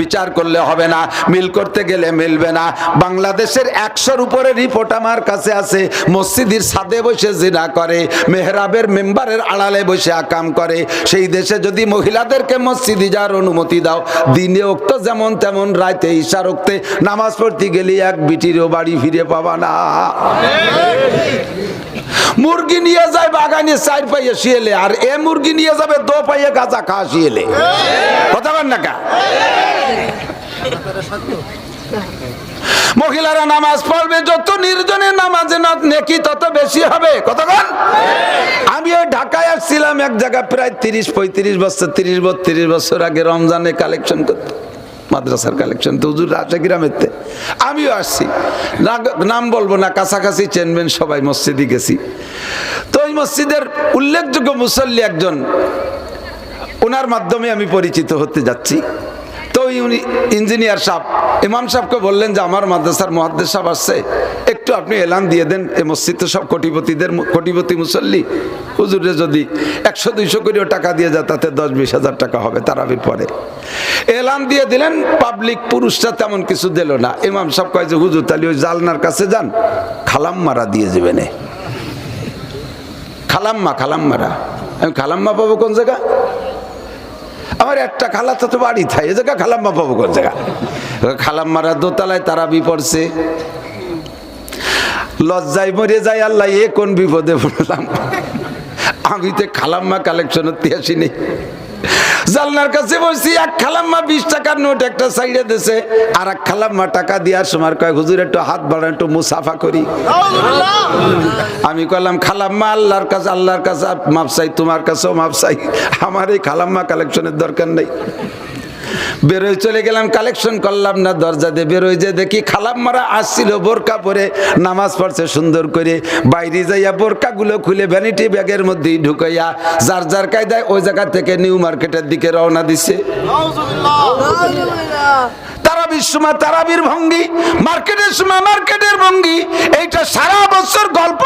বিচার করলে হবে না, মিল করতে গেলে মিলবে না। বাংলাদেশের একশোর উপরে রিপোর্ট আমার কাছে আছে, মসজিদের সাদে বসে জিনা করে, মেহরাবের মেম্বারের আড়ালে বসে আকাম করে। সেই দেশে যদি মহিলাদেরকে মসজিদে যাওয়ার অনুমতি দাও, দিনে উক্ত যেমন তেমন রাতে ঈশার উক্তে নামাজ পড়তে গেলে এক বিটিরও বাড়ি ফিরে পাবা না। মুরগি নিয়ে যায় বাগানে, চার পাইয়ে শিয়েলে, আর এ মুরগি নিয়ে যাবে, দো পাইয়ে গাঁজা খাওয়া শিয়েলে। কথা বল না কা। মহিলারা নামাজ পড়বে, যত নির্জনে নামাজে নেকি তত বেশি হবে। কতক্ষণ আমি ওই ঢাকায় আসছিলাম, এক জায়গায় প্রায় তিরিশ, পঁয়ত্রিশ বছর, তিরিশ বত্রিশ বছর আগে রমজানে কালেকশন করতে, মাদ্রাসার কালেকশন তো, হুজুর আসে গ্রামেতে। আমিও আসছি। নাম বলব না, কাছাকাছি চেনবেন, সবাই মসজিদে গেছি। তো ওই মসজিদের উল্লেখযোগ্য মুসল্লি একজন ওনার মাধ্যমে আমি পরিচিত হতে যাচ্ছি। তো উনি ইঞ্জিনিয়ার সাহেব, ইমাম সাহেবকে বললেন যে আমার মাদ্রাসার মহাদ্দেশ সাহেব আসছে, একটু আপনি এলান দিয়ে দেন, এ মসজিদ তো সব কোটিপতিদের কোটিপতি মুসল্লি। হুজুরে যদি একশো, দুইশো কোটিও টাকা দিয়ে যায়, তাতে দশ, বিশ হাজার টাকা হবে তারাবির পরে। এলান দিয়ে দিলেন পাবলিক পুরুষরা তেমন কিছু দিল না। ইমাম সাহেব কয় যে, হুজুর, তাহলে ওই জালনার কাছে যান খালাম মারা দিয়ে যাবেন খালাম্মা, খালাম্মারা। আমি খালাম্মা পাবো কোন জায়গা? আমার একটা খালা তো বাড়ি থাই, এ জায়গা খালাম্মা পাবো কোন জায়গা খালাম্মারা দোতলায় তারা বিপড়ছে। লজ্জায় মরে যাই আল্লাহ, এ কোন বিপদে পড়লাম? আমি তো খালাম্মা কালেকশনের হতে আসিনি জালনার কাছে বসছি এক খালাম্মা বিশ টাকার নোট একটা সাইডে দিছে আর এক খালাম্মা টাকা দেওয়ার সময় কয় হুজুর একটু হাত বাড়ান একটু মুসাফা করি। আমি কলাম খালাম্মা আল্লাহর কাছে আল্লাহর কাছে মাপসাই তোমার কাছেও মাপসাই আমার এই খালাম্মা কালেকশনের দরকার নেই। বেরোয় চলে গেলাম কালেকশন করলাম না, দরজা দিয়ে বেরোয় যে দেখি খালাম মারা আসছিল, বোরকা পরে নামাজ পড়ছে সুন্দর করে। বাইরে যাইয়া বোরকাগুলো খুলে ভ্যানিটি ব্যাগের মধ্যেই ঢুকাইয়া যার যার কায়দায় ওই জায়গা থেকে নিউ মার্কেটের দিকে রওনা দিছে। তারাবির সময় তারাবির ভঙ্গি, মার্কেটের সময় মার্কেটের ভঙ্গি, এইটা সারা বছর গল্প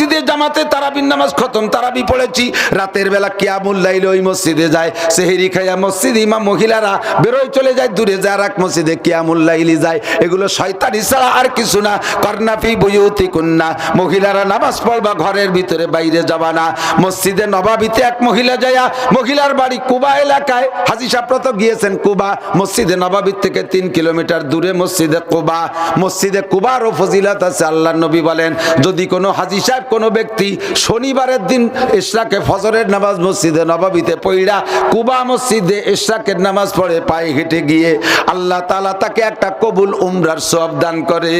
মসজিদে জামাতে তারাবির নামাজ খতম, তারাবি পড়েছি। রাতের বেলা কিয়ামুল লাইল ওই মসজিদে যায়, সেহেরি খাইয়া মসজিদ ইমাম মহিলারা বেরোয় চলে যায়, দূরে যায় এক মসজিদে কিয়ামুল লাইলি যায়। এগুলো শয়তানি ছাড়া আর কিছু না কর্নাফি বুয়ুতি কন্যা মহিলারা নামাজ পড়বা, ঘরের ভিতরে বাইরে যাবা না। মসজিদে নবাবিতে এক মহিলা যায়া, মহিলার বাড়ি কুবা এলাকায়, হাজি সাহেবরা তো গিয়েছেন কুবা, মসজিদে নবাবির থেকে তিন কিলোমিটার দূরে মসজিদে কুবা। মসজিদে কুবারও ফজিলত আছে আল্লাহ নবী বলেন, যদি কোনো হাজি সাহেব কোনো ব্যক্তি শনিবারের দিন ইশরাকে ফজরের নামাজ মসজিদে নবাবিতে পইড়া কুবা মসজিদে ইশরাকের নামাজ পড়ে পায়ে হেঁটে গিয়ে আল্লাহ তাআলা তাকে একটা কবুল উমরার সব দান করে।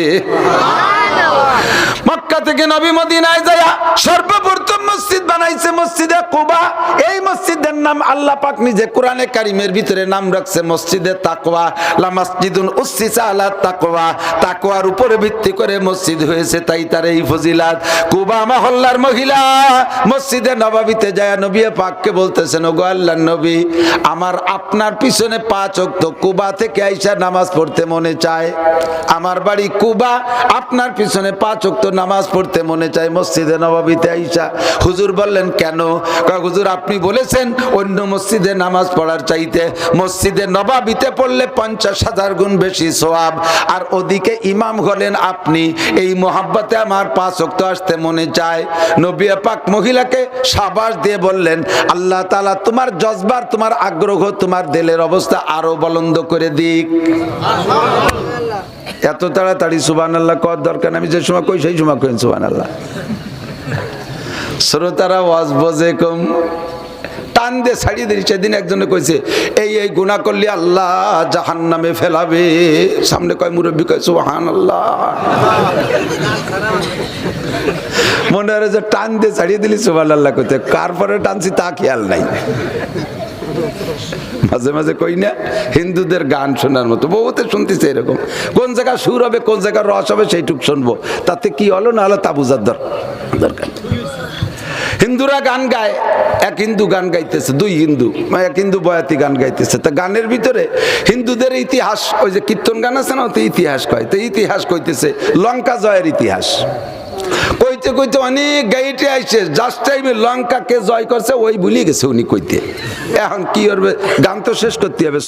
মক্কা থেকে নবী মদিনায় যায় সর্বপ্রথম মসজিদ বানাইছে মসজিদে কুবা। এই মসজিদের নাম আল্লাহ পাক নিজে কোরআনে কারিমের ভিতরে নাম রাখছে মসজিদে তাকওয়া। লা মসজিদুন আলা তাকওয়া। তাকওয়ার উপরে ভিত্তি করে মসজিদ হয়েছে, তাই তার এই ফজিলাত। কুবা মহল্লার মহিলা মসজিদে নবাবিতে যায়, নবী পাককে বলতেছেন, ওগো আল্লাহর নবী, আমার আপনার পিছনে পাঁচ ওয়াক্ত কুবা থেকে আইসা নামাজ পড়তে মনে চায়। আমার বাড়ি কুবা, আপনার পিছনে পাঁচ ওয়াক্ত নামাজ পড়তে মনে চায়, মসজিদে নবাবিতে আইসা। হুজুর বললেন, কেন? হুজুর, আপনি বলেছেন অন্য মসজিদে নামাজ পড়ার চাইতে মসজিদে নবাবিতে পড়লে পঞ্চাশ হাজার গুণ বেশি সোয়াব আর ওদিকে ইমাম হলেন আপনি, এই মোহাব্বতে আমার পাঁচ ওয়াক্ত আসতে মনে চায়। নবী পাক মহিলাকে সাবাস দিয়ে বললেন, আল্লাহ তালা তোমার জজবার তোমার আগ্রহ, তোমার দিলের অবস্থা আরও বলন্দ করে দিক। এত তাড়াতাড়ি সুবান আল্লাহ কর দরকার আমি যে সময় কই, সেই সময় কইন সুবান আল্লাহ শ্রোতারা ওয়াজ বোঝে কম। টান দিয়ে ছাড়িয়ে দিই সেদিন একজনে কইছে, এই এই গুণা করলে আল্লাহ জাহান নামে ফেলাবে। সামনে কয় মুরব্বী কয় সুহান আল্লাহ মনে হয় যে টান দিয়ে ছাড়িয়ে দিলি সুবান আল্লাহ কইতে। কার পরে টানছি তা খেয়াল নাই। মাঝে মাঝে কই না, হিন্দুদের গান শোনার মতো। বহুতে শুনতেছে এরকম। কোন জায়গা সুর হবে, কোন জায়গায় রস হবে, সেইটুক শুনব। তাতে কি হলো, না হলো তা বুঝার দর- দরকার। হিন্দুরা গান গায়, এক হিন্দু গান গাইতেছে, দুই হিন্দু মানে এক হিন্দু বয়াতি গান গাইতেছে। তা গানের ভিতরে হিন্দুদের ইতিহাস, ওই যে কীর্তন গান আছে না, ওতে ইতিহাস কয়, তো ইতিহাস কইতেছে, লঙ্কা জয়ের ইতিহাস। কইতে কইতে অনেক গাইটে আইছে জাস্ট টাইমে লঙ্কাকে জয় করছে, ওই ভুলে গেছে উনি কইতে। এখন কি করবে? গান তো শেষ করতে হবে।